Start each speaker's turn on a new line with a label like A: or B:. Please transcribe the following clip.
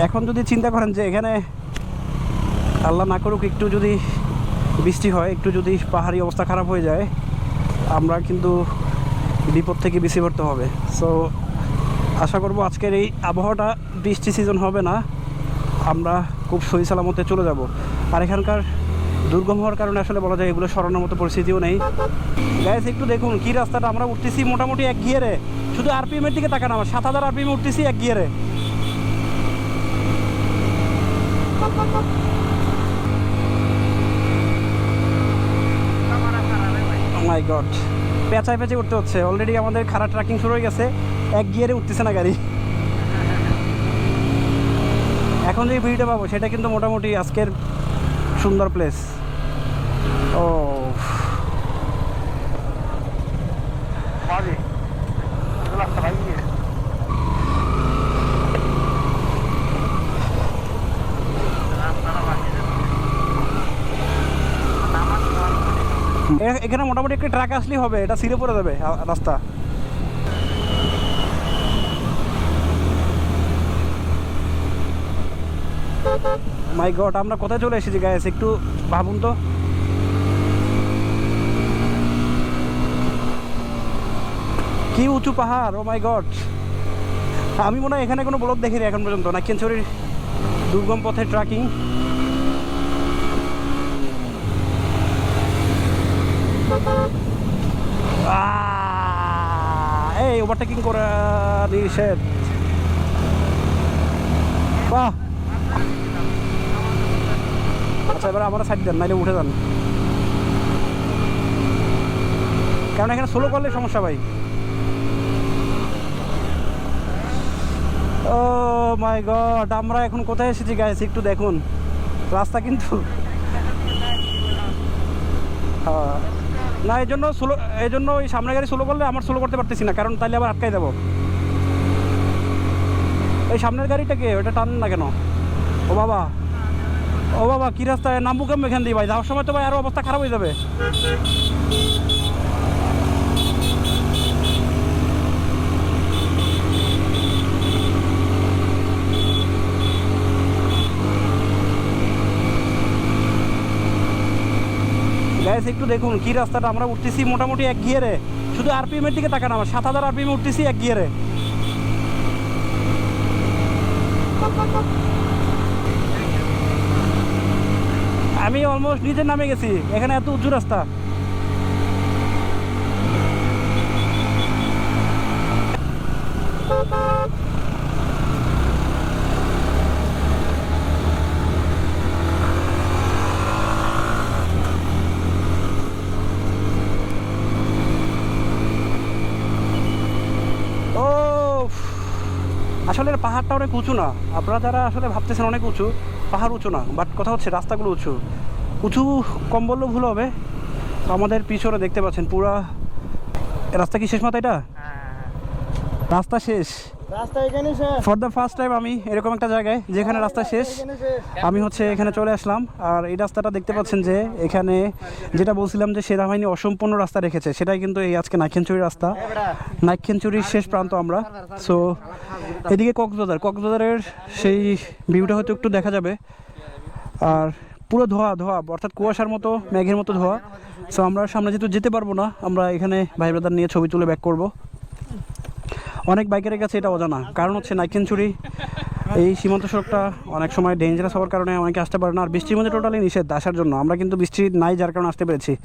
A: এখন যদি চিন্তা করেন যে এখানে আল্লাহ না করুক, একটু যদি বৃষ্টি হয়, একটু যদি পাহাড়ি অবস্থা খারাপ হয়ে যায়, আমরা কিন্তু বিপদ থেকে বেশি পড়তে হবে। সো আশা করব আজকের এই আবহাওয়াটা বৃষ্টি সিজন হবে না। আমরা খুব সহি সালামতে চলে যাব। আর এখানকার দুর্গম হওয়ার কারণে আসলে বলা যায় এগুলো সরানোর মতো পরিস্থিতিও নেই। গ্যাস একটু দেখুন, কি রাস্তাটা? আমরা উঠতেছি মোটামুটি এক গিয়ারে। শুধু আরপিএম এর দিকে তাকান আমার। সাত হাজার আরপিএম উঠতেছি এক গিয়ারে। মাই গড পেঁচায় পেঁচে উঠতে হচ্ছে। অলরেডি আমাদের খারাপ ট্রাকিং শুরু হয়ে গেছে। এক গিয়ারে উঠতেছে না গাড়ি। এখন যে ভিডিওটা পাবো, সেটা কিন্তু মোটামুটি আজকের সুন্দর প্লেস ও এখানে মোটামুটি একটা ট্রাক আসলেই হবে, এটা সিরে যাবে, আ- রাস্তা। মাই গড আমরা কোথায় চলে এসেছি গায়েস একটু ভাবুন তো। কি উঁচু পাহাড় ও মাই গড আমি মনে হয় এখানে কোনো ব্লক দেখিনি এখন পর্যন্ত নাকিয়ানছড়ির দুর্গম পথে ট্রাকিং এই ওভারটেকিং করা নিষেধ। বাহ। আচ্ছা এবার আমার সাইড দেন, নাইলে উঠে যান। কারণ এখানে স্লো করলে সমস্যা ভাই। ও মাই গড আমরা এখন কোথায় এসেছি গাইস একটু দেখুন। রাস্তা কিন্তু হ্যাঁ। না, এই জন্য স্লো, এই জন্য ওই সামনে গাড়ি স্লো করলে আমার স্লো করতে পারতেছি না, কারণ তাহলে আবার আটকাই দেবো। এই সামনের গাড়িটা কে? ওটা টান না কেন? ও বাবা। ও বাবা, কী রাস্তায়? নামবো কেমন এখান দিয়ে ভাই? যাওয়ার সময় তো ভাই আরও অবস্থা খারাপ হয়ে যাবে। গ্যাস একটু দেখুন, কি রাস্তাটা? আমরা উঠতেছি মোটামুটি এক গিয়ারে। শুধু আরপিএম এর দিকে তাকান আমার, সাত হাজার আরপিএম উঠতেছি এক গিয়ারে। আমি অলমোস্ট নিজের নামে গেছি, এখানে এত উঁচু রাস্তা। আসলে পাহাড়টা অনেক উঁচু না। আপনারা যারা আসলে ভাবতেছেন অনেক উঁচু পাহাড় উঁচু না বাট কথা হচ্ছে রাস্তাগুলো উঁচু। উঁচু কম বললেও ভুল হবে। আমাদের পিছনে দেখতে পাচ্ছেন পুরা রাস্তা কি শেষ মাথা এটা? রাস্তা শেষ
B: রাস্তা এখানে শেষ।
A: ফর দ্য ফার্স্ট টাইম আমি এরকম একটা জায়গায় যেখানে রাস্তা
B: শেষ
A: আমি হচ্ছে এখানে চলে আসলাম। আর এই রাস্তাটা দেখতে পাচ্ছেন যে এখানে যেটা বলছিলাম যে সেনাবাহিনী অসম্পূর্ণ রাস্তা রেখেছে সেটাই কিন্তু এই আজকে নাইক্ষেনচুরির রাস্তা। নাইক্ষেনচুরির শেষ প্রান্ত আমরা। সো এদিকে কক্সবাজার কক্সবাজারের সেই ভিউটা হয়তো একটু দেখা যাবে। আর পুরো ধোয়া ধোয়া অর্থাৎ কুয়াশার মতো মেঘের মতো ধোয়া। সো আমরা সামনে যেহেতু যেতে পারব না আমরা এখানে ভাই ব্রাদার নিয়ে ছবি তুলে ব্যাক করব। অনেক বাইকারের কাছে এটা অজানা। কারণ হচ্ছে নাইকেনচুরি এই সীমান্ত সড়কটা অনেক সময় ডেঞ্জারাস হওয়ার কারণে অনেকে আসতে পারে না। আর বৃষ্টির মধ্যে টোটালি নিষেধ আসার জন্য। আমরা কিন্তু বৃষ্টি নাই, যার কারণে আসতে পেরেছি।